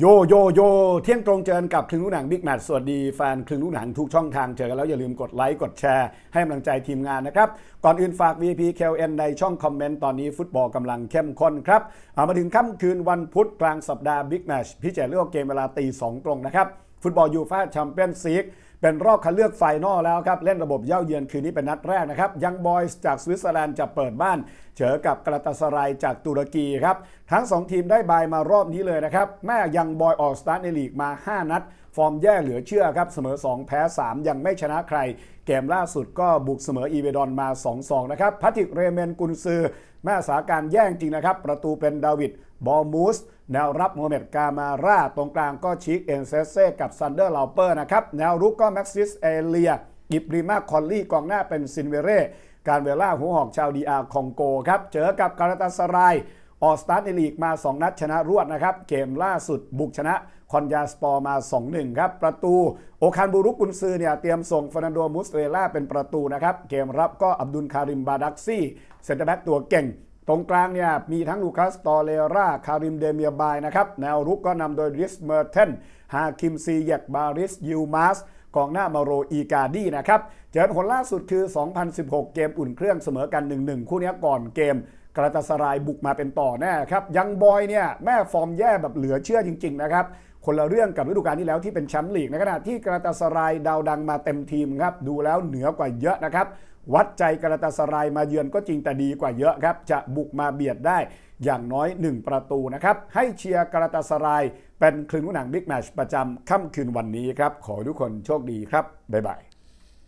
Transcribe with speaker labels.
Speaker 1: โยโยโยเที่ยงตรงเจอกับคลึงลูกหนังบิ๊กแมทสวัสดีแฟนคลึงลูกหนังทุกช่องทางเจอกันแล้วอย่าลืมกดไลค์กดแชร์ให้กำลังใจทีมงานนะครับ ก่อนอื่นฝาก VP KLN ในช่องคอมเมนต์ตอนนี้ฟุตบอลกำลังเข้มข้นครับเอามาถึงค่ำคืนวันพุธกลางสัปดาห์บิ๊กแมทพิเศษเลือกเกมเวลาตีสองตรงนะครับ ฟุตบอลยูฟ่าแชมเปี้ยนส์ซีก เป็นรอบคัดเลือกไฟนอลแล้วครับ เล่นระบบเย่าเยือนคืนนี้เป็นนัดแรกนะครับ ยังบอยส์จากสวิตเซอร์แลนด์จะเปิดบ้าน เจอกับกราตาสรายจากตุรกีครับ ทั้ง 2 ทีมได้บายมารอบนี้เลยนะครับ แม่ยังบอยออกสตาร์ทในลีกมา 5 นัด ฟอร์มแย่เหลือเชื่อครับ เสมอ 2 แพ้ 3 ยังไม่ชนะใคร เกมล่าสุดก็บุกเสมออีเวดอนมา 2-2 นะครับพัติกเรเมนกุนซือ แม่สาการแย่งจริงนะครับ ประตูเป็นดาวิดบอมูสแนวรับโมเมดกามาร่าตรงกลางก็ชิกเอนเซเซ่กับซันเดอร์ลาเปอร์นะครับแนวรุกก็แม็กซิสเอเลียอิบริมาคอลลี่กองหน้าเป็นซินเวเร่การเวล่าหัวหอกชาวดีอาคองโกครับ เจอกับการาตาสรายออสตาร์ในลีกมา 2 นัดชนะรวดนะครับ เกมล่าสุดบุกชนะคอนยาสปอร์มา 2-1 ครับ ประตู โอคานบูรุกุนซือเนี่ยเตรียมส่งฟ e นันโดมุสเรล่าเป็นประตูนะครับ เกมรับก็อับดุลคาริมบาดักซี่เซนเตอร์แบ็กตัวเก่ง ตรงกลางเนี่ยมีทั้งลูคัสตอเลราคาริมเดเมียบายนะครับ แนวรุกก็นำโดยริสเมอร์เทนฮาคิมซีเยกบาริสยูมาส กองหน้ามาโรอีกาดีนะครับ เจอผลล่าสุดคือ 2016 เกมอุ่นเครื่องเสมอกัน 1-1 คู่นี้ก่อนเกม กราตาสรายบุกมาเป็นต่อแน่ครับยังบอยเนี่ยแม่ฟอร์มแย่แบบเหลือเชื่อจริง ๆ นะครับ คนละเรื่องกับฤดูกาลที่แล้วที่เป็นแชมป์ลีกในขณะที่กราตาสรายดาวดังมาเต็มทีมครับดูแล้วเหนือกว่าเยอะนะครับวัดใจกราตาสรายมาเยือนก็จริงแต่ดีกว่าเยอะครับ จะบุกมาเบียดได้อย่างน้อย 1 ประตูนะครับ ให้เชียร์กราตาสรายเป็นคลึงหนังบิ๊กแมชประจำค่ำคืนวันนี้ครับ ขอทุกคนโชคดีครับ บ๊ายบาย